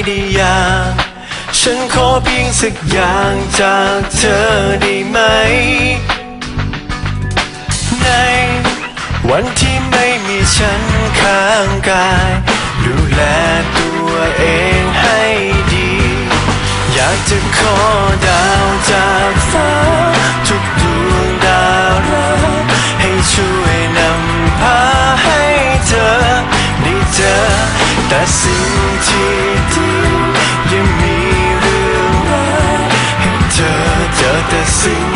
ไดีอย่างฉันขอเพียงสักอย่างจากเธอได้ไหม ในวันที่ไม่มีฉันข้างกาย ดูแลตัวเองให้ดี อยากจะขอดาวจากฟ้า ทุกดวงดาวรักให้ช่วยนำพาให้เธอได้เจอแต่สิ่งที่ ดี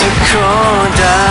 จะขอได้